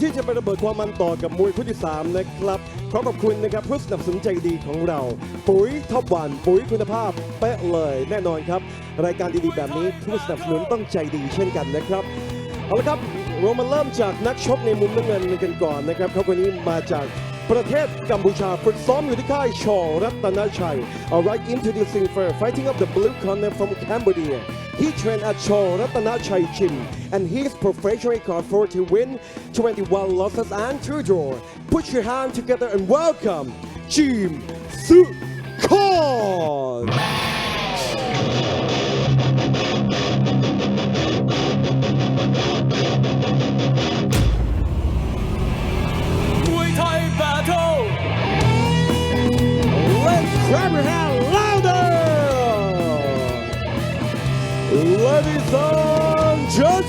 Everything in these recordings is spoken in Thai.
ที่จะไประเบิดความมันต่อกับมวยคู่ที่ 3 นะครับขอขอบคุณนะครับผู้สนับสนุนใจดีของเรา ปุ๋ยท็อปวัน ปุ๋ยคุณภาพเป๊ะเลยแน่นอนครับ รายการดีๆแบบนี้ผู้สนับสนุนต้องใจดีเช่นกันนะครับเอาละครับเรามาเริ่มจากนักชกในมุมน้ำเงินกันก่อนนะครับเขาคนนี้มาจากประเทศกัมพูชาฝึกซ้อมอยู่ที่ค่ายชอรัตนชัย Alright introducing first fighting up the blue corner from Cambodia he trained at Chor Ratanachai Gym and his professional record to win 21 losses and 2 draw put your hand together and welcome Jim Sukon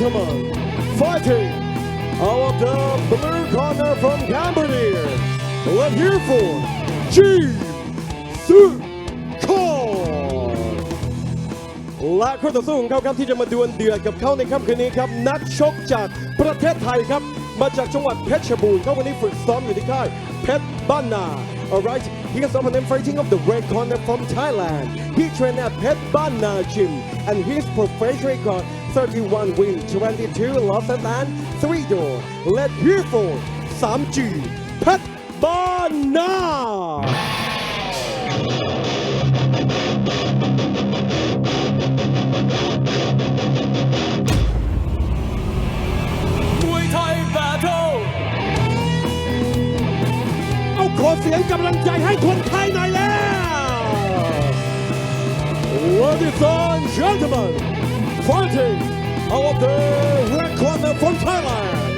gentlemen, fighting out of the blue corner from Cambodia, let's hear for G. Sukon และคู่ต่อสู้ของเขาครับที่จะมาดวลเดือดกับเขาในค่ำคืนนี้ครับ นักชกจากประเทศไทยครับ มาจากจังหวัดเพชรบูรณ์เขาวันนี้ฝึกซ้อมอยู่ที่ค่ายเพชรบ้านนา Alright, he is opponent fighting of the red corner from Thailand. He trained at Pet Bana Gym and his professional record 31 wins, 22 losses and 3 draw. Let's hear for 3G Pet Bana. มวยไทย Battle เอาขอเสียงกำลังใจให้คนไทยหน่อยแล้ว Ladies and gentlemen fighting out of the red corner from Thailand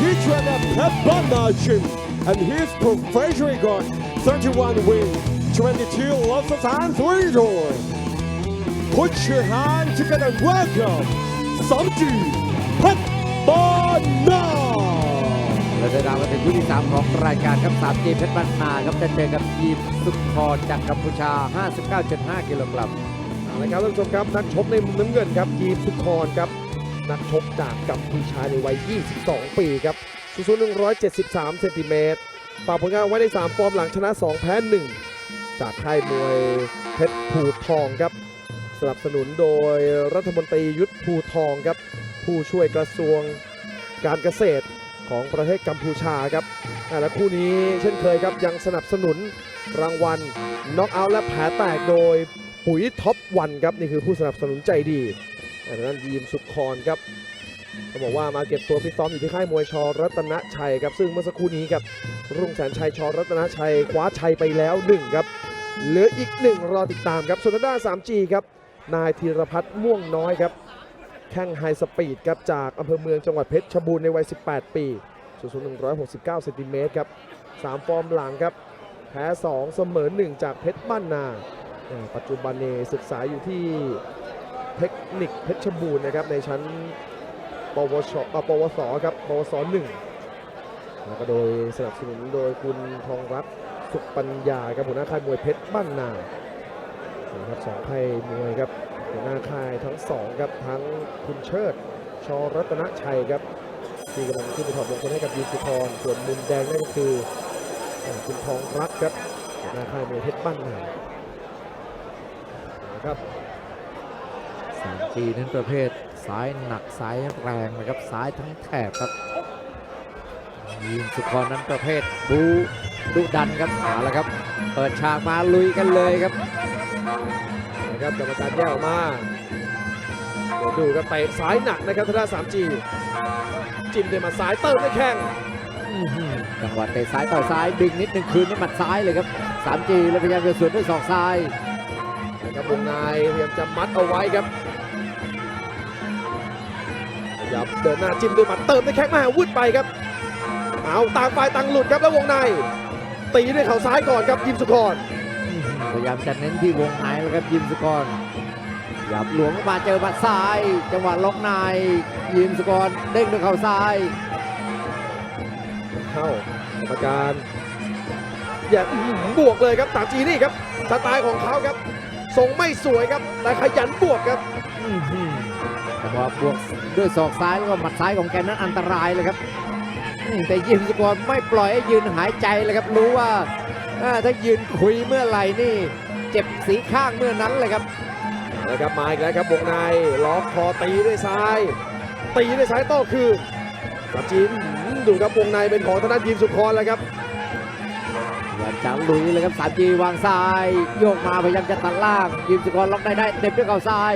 he trained at Pet Bana Gym and his professional record 31 wins 22 losses and 3 draws Put your hand together and welcome Samji Pet Bana เราเดินทางมาถึงคู่ที่ 3 ของรายการครับ3 g เพชรบ้านนาครับจะเจอกับทีมสุขรจากกัมพูชา 59.5 กิโลกรัม เอาละครับท่านผู้ชมครับนักชกในมุมน้ำเงินครับยีมสุครครับนักชกจากกัมพูชาในวัย 22 ปีครับสูงสุด173เซนติเมตรฝากผลงานไว้ใน 3 ฟอร์มหลังชนะ 2 แพ้ 1 จากค่ายมวยเพชรภูทองครับ สนับสนุนโดยรัฐมนตรียุทธภูทองครับ ผู้ช่วยกระทรวงการเกษตรของประเทศกัมพูชาครับและคู่นี้เช่นเคยครับยังสนับสนุนรางวัลน็อกเอาท์และแผลแตกโดย ปุ๋ยท็อปวันครับนี่คือผู้สนับสนุนใจดีอันนั้นยีมสุขคอนครับเขาบอกว่ามาเก็บตัวฟิตซ้อมอยู่ที่ค่ายมวยชอรัตนชัยครับซึ่งเมื่อสักครู่นี้ครับรุ่งแสนชัยชอรัตนชัยคว้าชัยไปแล้วหนึ่งครับเหลืออีกหนึ่งรอติดตามครับส่วนทางด้าน 3G ครับนายธีรพัฒน์ม่วงน้อยครับแข้งไฮสปีดครับจากอำเภอเมืองจังหวัดเพชรชบูรณ์ในวัย 18 ปีสูงสุด169เซนติเมตรครับสามฟอร์มหลังครับแพ้ 2 เสมอ 1 จากเพชรบ้านนา ปัจจุบันนี้ศึกษาอยู่ที่เทคนิคเพชรบูรณ์นะครับในชั้นปวชปวสครับปวสหนึ่งแล้วก็โดยสนับสนุนโดยคุณทองรัตน์สุขปัญญาครับหัวหน้าค่ายมวยเพชรบ้านนาครับสองค่ายมวยครับหัวหน้าค่ายทั้งสองครับทั้งคุณเชิดชอรัตนชัยครับที่กำลังขึ้นไปถอดมงคลให้กับยูสุพรส่วนมุมแดงนั่นก็คือคุณทองรัตน์ครับหัวหน้าค่ายมวยเพชรบ้านนา ครับ 3G นั้นประเภทซ้ายหนักซ้ายแรงนะครับซ้ายทั้งแถบครับยีมสุขรนั้นประเภทบูดุดันครับเอาละครับ เปิดฉากมาลุยกันเลยครับนะครับกรรมการแยกออกมาเดี๋ยวดูครับเตะซ้ายหนักนะครับทางด้าน 3G จิ้มด้วยมาซ้ายเติมด้วยแข้งจังหวะเตะซ้ายต่อยซ้ายดึงนิดนึงคืนด้วยหมัดซ้ายเลยครับ 3G แล้วพยายามจะสวนด้วยศอกซ้าย ครับวงในพยายามจะมัดเอาไว้ครับขยับเดินหน้าจิ้มด้วยหมัดเติมด้วยแข้งมาวุดไปครับ เอาต่างฝ่ายต่างหลุดครับแล้ววงใน ตีด้วยเข่าซ้ายก่อนครับยิมสุกรพยายามจะเน้นที่วงในแล้วครับยิมสุกรหยับหลวงเข้ามาเจอหมัดซ้าย จังหวะล็อกในยิมสุกรเด้งด้วยเข่าซ้าย เข้ากรรมการอย่าอื้อหือบวกเลยครับตามจีนี่ครับสไตล์ของเขาครับ ทรงไม่สวยครับแต่ขยันบวกครับจังหวะว่าบวกด้วยศอกซ้ายแล้วก็หมัดซ้ายของแกนั้นอันตรายเลยครับอืมแต่ยิมสกอร์ไม่ปล่อยให้ยืนหายใจเลยครับ รู้ว่าอ่าถ้ายืนคุยเมื่อไหร่นี่ เจ็บสีข้างเมื่อนั้นเลยครับนะครับมาอีกแล้วครับวงในล็อกคอตีด้วยซ้าย ตีด้วยซ้ายโต้คืนกับจีนดูครับวงในเป็นของธนายิมสุขรแล้วครับ พยายามจะลุยเลยครับสามจีวางซ้าย โยกมาพยายามจะตัดล่าง ยิมสกอร์ล็อกได้ได้เต็มด้วยเข่าซ้าย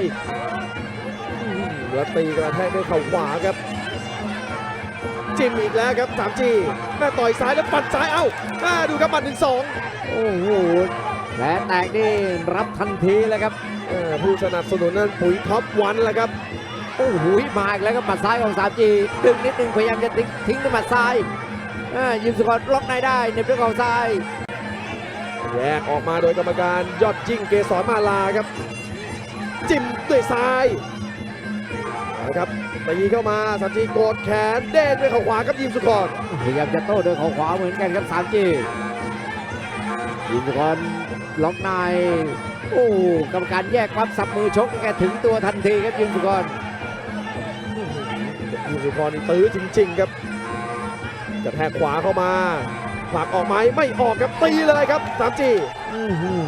แล้วตีกระแทกด้วยเข่าขวาครับ จิ้มอีกแล้วครับ 3G แม่ต่อยซ้ายแล้วปัดซ้ายเอ้าอ่าดูครับปัดหนึ่งสองโอ้โหแผลแตกนี่รับทันทีเลยครับเอ่อผู้สนับสนุนนั้นปุ๋ยท็อปวันแหละครับโอ้โหมาอีกแล้วครับหมัดซ้ายของสามจีดึงนิดนึงพยายามจะทิ้งทิ้งด้วยหมัดซ้ายอ่า ยิมสกอร์ล็อกในได้เหน็บด้วยเข่าซ้ายแยกออกมาโดยกรรมการยอดยิ่งเกสรมาลาครับ จิ้มด้วยซ้ายนะครับตีเข้ามาสันจีโกดแขนเด้งด้วยเข่าขวาครับยิมสุกรพยายามจะโต้ด้วยเข่าขวาเหมือนกันครับสามจียิมสกอร์ล็อกในโอ้กรรมการแยกความสับมือชกแกถึงตัวทันทีครับยิมสกอร์ยิมสุกรนี่ตื้อจริง ๆ ครับ กระแทกขวาเข้ามาผลักออกไหมไม่ออกครับตีเลยครับ 3G อื้อหือ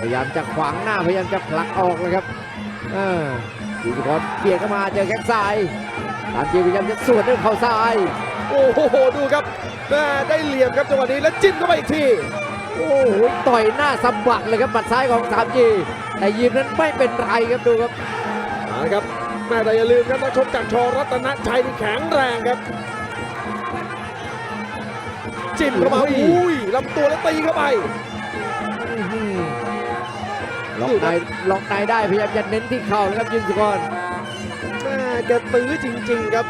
พยายามจะขวางหน้าพยายามจะผลักออกเลยครับอ่ายิมสกอร์เบียดเข้ามาเจอแข้งซ้ายสามจีพยายามจะสวนด้วยเข่าซ้าย โอ้โหดูครับแม่ได้เหลี่ยมครับจังหวะนี้แล้วจิ้มเข้าไปอีกทีโอ้โหต่อยหน้าสะบัดเลยครับหมัดซ้ายของ 3G แต่ยิมนั้นไม่เป็นไรครับดูครับเอาละครับแม่แต่อย่าลืมครับนักชกจากชอรัตนชัยนี่แข็งแรงครับ จิ้มเข้ามาโอ้ยอุ้ยลำตัวแล้วตีเข้าไปอื้อหือล็อกในล็อกในได้พยายามจะเน้นที่เข่าเลยครับยิมสกอร์แม่แกตื้อจริง ๆครับ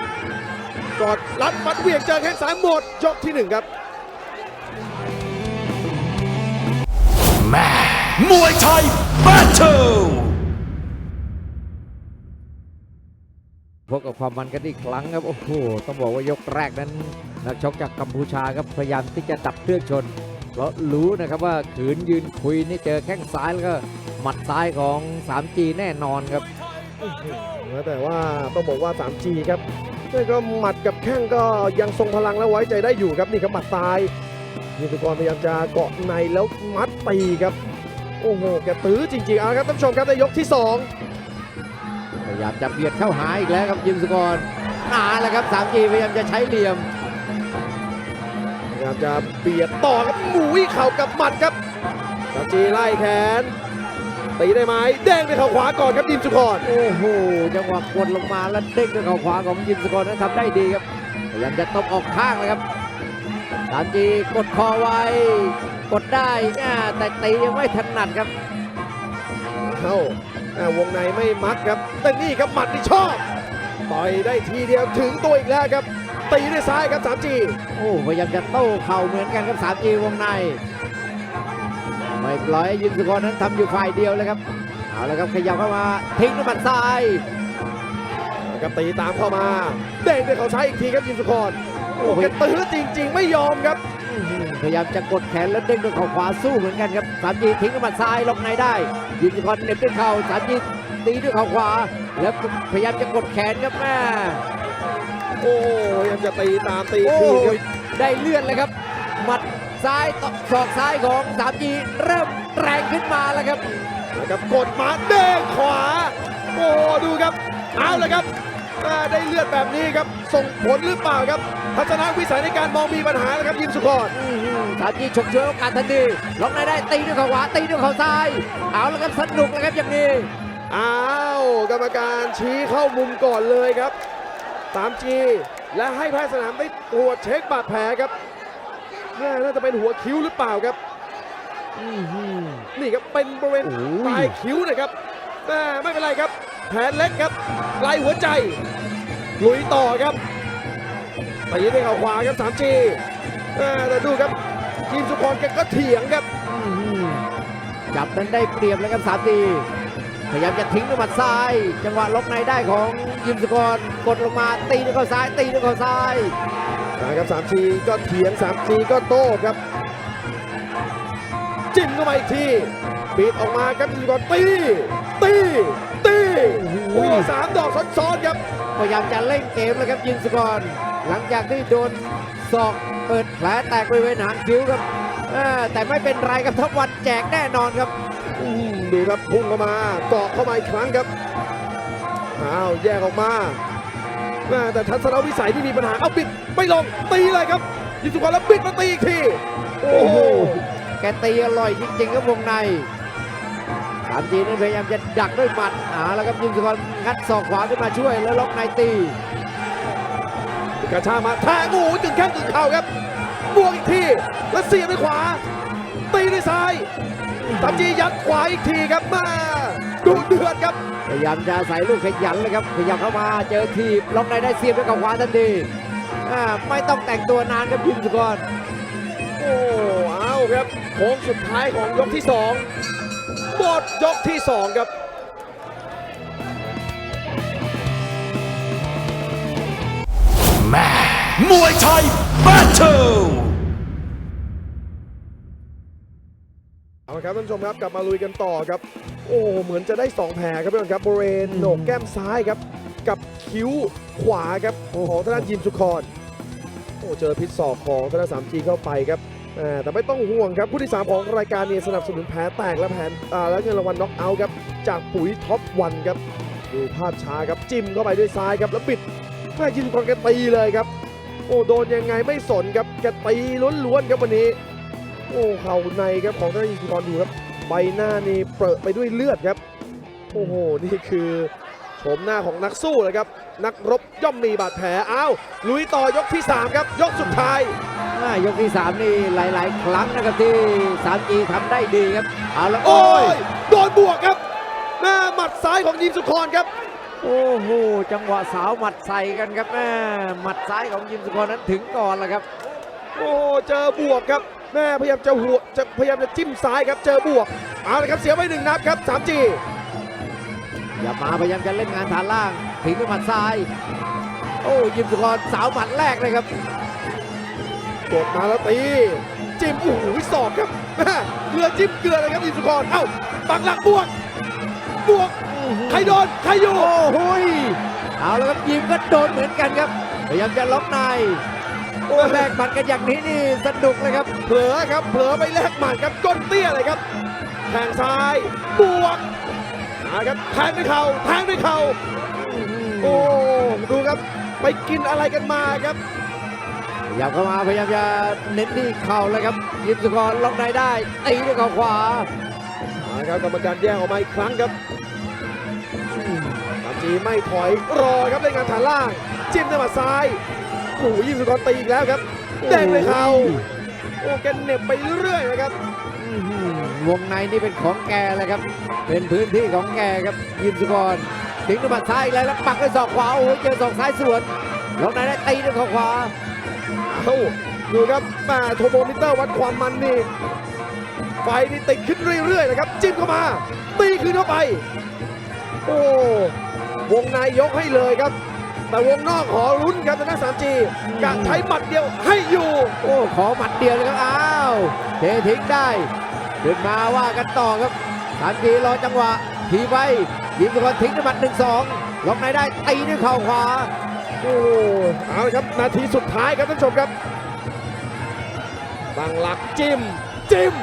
กอดรัดฟัดเหวี่ยงเจอแข้งซ้ายหมดยกที่หนึ่งครับมวยไทยแบทเทิล พบกับความมันกันอีกครั้งครับ โอ้โห ต้องบอกว่ายกแรกนั้น นักชกจากกัมพูชาครับพยายามที่จะดับเครื่องชน เพราะรู้นะครับว่าขืนยืนคุยนี่เจอแข้งซ้ายแล้วก็หมัดซ้ายของ 3G แน่นอนครับแต่ว่าต้องบอกว่า 3G ครับนี่ก็หมัดกับแข้งก็ยังทรงพลังและไว้ใจได้อยู่ครับนี่ครับหมัดซ้ายยินสุกรพยายามจะเกาะในแล้วมัดตีครับ โอ้โหแกตื้อจริงๆเอาละครับท่านผู้ชมครับในยกที่สอง ยายามจะเบียดเข้าหาอีกแล้วครับยิมสกอร์นาแล้วครับ 3G พยายามจะใช้เหลี่ยมพยายามจะเบียดต่อครับหมุยเข่ากับหมัดครับ 3G ไล่แขนตีได้ไหมแดงด้วยเข่าขวาก่อนครับยินสุกรโอ้โหจังหวะกดลงมาแล้วเด้งด้วยเข่าขวาของยิมสกอร์นั้นทำได้ดีครับพยายามจะตบออกข้างเลยครับสามจีกดคอไว้กดได้อ่าแต่ตียังไม่ถนัดครับเข้าอ่า วงในไม่มัดครับแต่นี่ครับหมัดที่ชอบต่อยได้ทีเดียวถึงตัวอีกแล้วครับตีด้วยซ้ายครับ 3G โอ้พยายามจะโต้เข่าเหมือนกันครับสามจีวงในไม่ปล่อยให้ยิมสกอร์นั้นทำอยู่ฝ่ายเดียวเลยครับเอาละครับขยับเข้ามาทิ้งด้วยหมัดซ้ายครับตีตามเข้ามาเด้งด้วยเขาซ้ายอีกทีครับยิมสุกรโอ้โหแกตื้อจริง ๆ ไม่ยอมครับอื้อหือพยายามจะกดแขนแล้วเด้งด้วยเข่าขวาสู้เหมือนกันครับสามจีทิ้งด้วยหมัดซ้ายล็อกในได้ ยิมสกอร์เหน็บด้วยเข่าสามจีตีด้วยเข่าขวา แล้วพยายามจะกดแขนครับแม่โอ้ยยังจะตีตามตีโอ้คืนครับยได้เลื่อนเลยครับ หมัดซ้ายตบศอกซ้ายของสามจีเริ่มแรงขึ้นมาแล้วครับนะครับกดมาเด้งขวา โอ้ดูครับเอาเลยครับอ่าได้เลือดแบบนี้ครับ ส่งผลหรือเปล่าครับ ทัศนวิสัยในการมองมีปัญหานะครับยิมสุกรสามจีฉกฉวยโอกาสทันทีล็อกในได้ตีด้วยเข่าขวาตีด้วยเข่าซ้าย เอาแล้วครับสนุกแล้วครับอย่างนี้อ้าวกรรมการชี้เข้ามุมก่อนเลยครับ 3G และให้แพทย์สนามได้ตรวจเช็คบาดแผลครับแม่น่าจะเป็นหัวคิ้วหรือเปล่าครับนี่ครับเป็นบริเวณโอ้ยปลายคิ้วนะครับแม่ไม่เป็นไรครับ แผลเล็กครับปลายหัวใจลุยต่อครับ ตีด้วยเข่าขวาครับ 3G แม่แต่ดูครับทีมสุพรแกก็เถียงครับจับนั้นได้เปรียบแล้วครับสามจีพยายามจะทิ้งด้วยหมัดซ้าย จังหวะล็อกในได้ของยิมสกอร์กดลงมาตีด้วยเข่าซ้ายตีด้วยเข่าซ้ายนะครับ 3G ก็เถียง 3G ก็โต้ครับ จิ้มเข้ามาอีกทีปิดออกมาครับยิงก่อนตีตีตีโอ้โหสามดอกซ้อนๆครับพยายามจะเล่นเกมเลยครับยินสกร หลังจากที่โดนศอกเปิดแผลแตกบริเวณหางคิ้วครับเอ้อแต่ไม่เป็นไรครับทัพวันแจกแน่นอนครับอืมดูครับพุ่งเข้ามาเกาะเข้ามาอีกครั้งครับอ้าวแยกออกมาแม่แต่ทัศนวิสัยที่มีปัญหาเอาบิดไม่ลงตีเลยครับยิงสุกรแล้วบิดมาตีอีกทีโอ้โหแกตีอร่อยจริงๆครับวงในสามจีนนพยายามจะดักด้วยหมัดอ่าแล้วครับยิงสุกรงัดศอกขวาขึ้นมาช่วยแล้วล็อกในตี กระชากมาแทงโอ้โหกึ่งแข้งกึ่งเข่าครับบวกอีกทีแล้วเสียบด้วยขวา ตีด้วยซ้ายตามจียัดขวาอีกทีครับมาดูเดือดครับ พยายามจะใส่ลูกขยันเลยครับขยับเข้ามาเจอทีบล็อกในได้เสียบด้วยกับขวาทันทีอ่าไม่ต้องแต่งตัวนานครับยิงสุกรโอ้เอาครับโค้งสุดท้ายของยกที่สองหมดยกที่สองครับ ม่มวยไทย Battle เอาละครับท่านผู้ชมครับกลับมาลุยกันต่อครับ โอ้เหมือนจะได้ 2 แผลครับพี่บอลครับบริเวณโหนกแก้มซ้ายครับ กับคิ้วขวาครับของทางด้านยิมสุคอนโอ้เจอพิษศอกของทางด้านสามจีเข้าไปครับอ่าแต่ไม่ต้องห่วงครับผู้ที่สามของรายการเนี่ยสนับสนุนแผลแตกและแผนอ่าและเงินรางวัลน็อกเอาท์ครับจากปุ๋ยท็อปวันครับดูภาพช้าครับจิ้มเข้าไปด้วยซ้ายครับแล้วปิดแม่ยิมสุคอนแกตีเลยครับ โอ้โดนยังไงไม่สนครับแกตีล้วนๆครับวันนี้ โอ้เข่าในครับของทางด้านยิงสุกรดูครับใบหน้านี่เปรอะไปด้วยเลือดครับ โอ้โหนี่คือโฉมหน้าของนักสู้เลยครับ นักรบย่อมมีบาดแผลอ้าวลุยต่อยกที่ 3 ครับ ยกสุดท้ายอ่ายกที่ 3 นี่หลาย ๆ ครั้งนะครับที่ 3G ทำได้ดีครับเอาละโอ้โอ้ยยโดนบวกครับหน้าหมัดซ้ายของยิมสุครครับ โอ้โหจังหวะสาวหมัดใส่กันครับแม่หมัดซ้ายของยิมสุกรนั้นถึงก่อนแล้วครับ โอ้เจอบวกครับแม่พยายามจะหัวจะพยายามจะจิ้มซ้ายครับเจอบวกเอาละครับเสียไปหนึ่งนับครับ 3G อย่ามาพยายามจะเล่นงานฐานล่างถึงด้วยหมัดซ้าย โอ้ยิมสุกรสาวหมัดแรกเลยครับกดมาแล้วตีจิ้มโอ้โหสอบครับแม่เกลือจิ้มเกลือเลยครับยิมสุครเอ้าปักหลักบวกบวก ใครโดนใครอยู่โอ้โหยเอาแล้วครับยิมก็โดนเหมือนกันครับ พยายามจะล็อกในโอ้แลกหมัดกันอย่างนี้นี่สนุกเลยครับ เผลอครับเผลอไปแลกหมัดครับก้นเตี้ยเลยครับแทงซ้ายบวกนะครับแทงด้วยเข่าแทงด้วยเข่าโอ้ดูครับไปกินอะไรกันมาครับพยายามเข้ามาพยายามจะเน้นที่เข่าเลยครับยิมสุกรล็อกในได้ตีด้วยเข่าขวานะครับกรรมการแยกออกมาอีกครั้งครับ ตามจีไม่ถอยรอครับเล่นงานฐานล่าง จิ้มด้วยหมัดซ้ายโอ้โหยิงสุกรตีอีกแล้วครับแดงเลยเขาโอ้แกเหน็บไปเรื่อยนะครับอื้อหือวงในนี่เป็นของแกเลยครับ เป็นพื้นที่ของแกครับยิมสุกรถึงด้วยหมัดซ้ายอีกแล้วแล้วปักด้วยศอกขวาโอ้โหเจอศอกซ้ายสวนล็อกในได้ตีด้วยเข่าขวาเอาดูครับแม่โทโมมิเตอร์วัดความมันนี่ไฟนี่ติดขึ้นเรื่อยๆนะครับ จิ้มเข้ามา ตีคืนเข้าไป โอ้ วงในยกให้เลยครับ แต่วงนอกขอรุ้นครับทางด้านสามจีกะใช้หมัดเดียวให้อยู่ โอ้ขอหมัดเดียวเลยครับอ้าวเททิ้งได้ขึ้นมาว่ากันต่อครับสามทีรอจังหวะทีไปยิงสุกรทิ้งด้วยหมัดหนึ่งสองล็อกในได้ตีด้วยเข่าขวาโอ้เอาละครับนาทีสุดท้ายครับท่านผู้ชมครับตั้งหลักจิ้มจิ้ม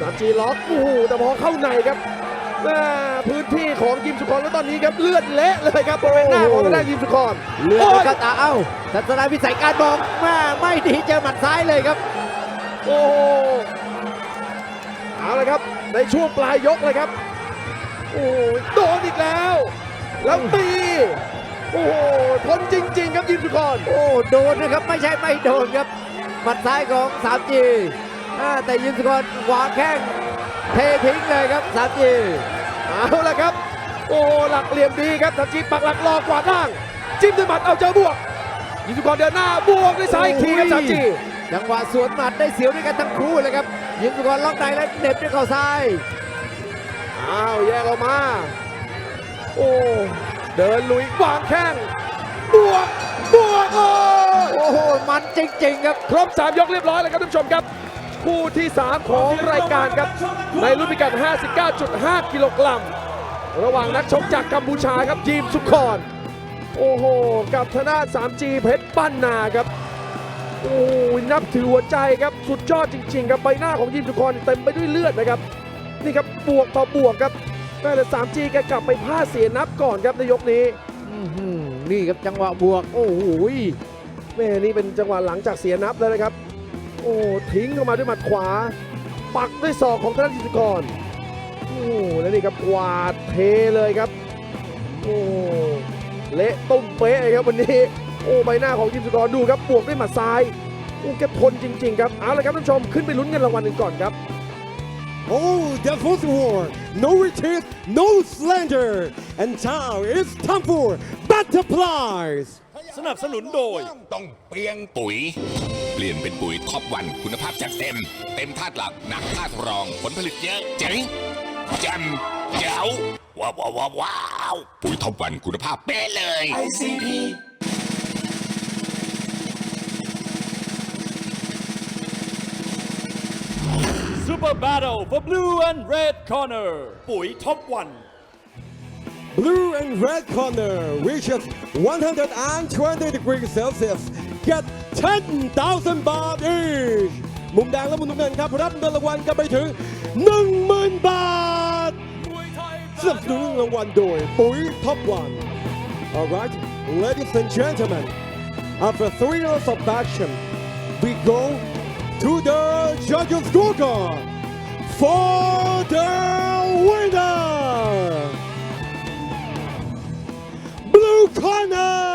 สามจีล็อกโอ้โหแต่พอเข้าในครับแม่ พื้นที่ของยิมสุครแล้วตอนนี้ครับเลือดเละเลยครับบริเวณหน้าของทางด้านยิมสุครเลือดโอ้ยก็ตาเอ้าทัศนวิสัยการมองแม่ไม่ดีเจอหมัดซ้ายเลยครับ โอ้โหเอาละครับในช่วงปลายยกเลยครับโอ้โหโดนอีกแล้ว แล้วตีโอ้โหทนจริง ๆ ครับยิมสุครโอ้โดนนะครับไม่ใช่ไม่โดนครับหมัดซ้ายของ 3G อ่าแต่ยิมสกอรวางแข้งเททิ้งเลยครับ 3G เอาละครับ โอ้โหหลักเหลี่ยมดีครับสัมจีปักหลักรอกวาดล่าง จิ้มด้วยหมัดเอาเจอบวกยิมสุครเดินหน้าบวกด้วยซ้ายอีกทีครับสัมจีจังหวะสวนหมัดได้เสียวด้วยกันทั้งคู่เลยครับยิมสกอรล็อกในแล้วเหน็บด้วยเข่าซ้ายอ้าวแยกออกมา โอ้เดินลุยวางแข้งบวกบวกโอ้ยโอ้โหมันจริงๆครับครบ3ยกเรียบร้อยแล้วครับท่านผู้ชมครับ คู่ที่ 3 ของรายการครับ ในรุ่นพิกัด 59.5 กิโลกรัมระหว่างนักชกจากกัมพูชาครับยีมสุคอน โอ้โห กับธนา 3G เพชรบ้นนาครับ โอ้ยนับถือหัวใจครับ สุดยอดจริง ๆ ครับใบหน้าของยีมสุคอนเต็มไปด้วยเลือดนะครับ นี่ครับบวกต่อบวกครับแต่ละ 3G แกกลับไปพลาดเสียนับก่อนครับในยกนี้นี่ครับจังหวะบวก โอ้โหแม่นี่เป็นจังหวะหลังจากเสียนับแล้วนะครับ โอ้ทิ้งเข้ามาด้วยหมัดขวา ปักด้วยศอกของธนาจิตรกรโอ้แล้วนี่ครับกวาดเทเลยครับโอ้เละตุ้มเป๊ะเลยครับวันนี้ โอ้ใบหน้าของยิมสุกรดูครับบวกด้วยหมัดซ้ายโอ้แกทนจริง ๆ ครับเอาละครับท่านผู้ชมขึ้นไปลุ้นเงินรางวัลกันก่อนครับ Oh, that was war. No retreat, no slander. And now it's time for butterflies. สนับสนุนโดย ต้องเปลี่ยนปุ๋ยเป ลี่ยนเป็นปุ๋ยท็อปวันคุณภาพจัดเต็ม เต็มธาตุหลักหนักธาตุรอง ผลผลิตเยอะเจ๋งแจำแจ๋วว้าวว้าวว้าวว้าวปุ๋ยท็อปวันคุณภาพเป๊ะเลย Super Battle for Blue and Red Corner ปุ๋ยท็อปวัน Blue and red corner reaches 120 degrees Celsius. Get 10,000 baht each. มุมแดงและมุมน้ำเงินครับ รับเงินรางวัลกันไปถึง 10,000 บาท สนับสนุนรางวัลโดยปุ๋ยท็อปวัน Alright, ladies and gentlemen, after three years of action, we go to the judges' scorecard for the winner. Blue corner,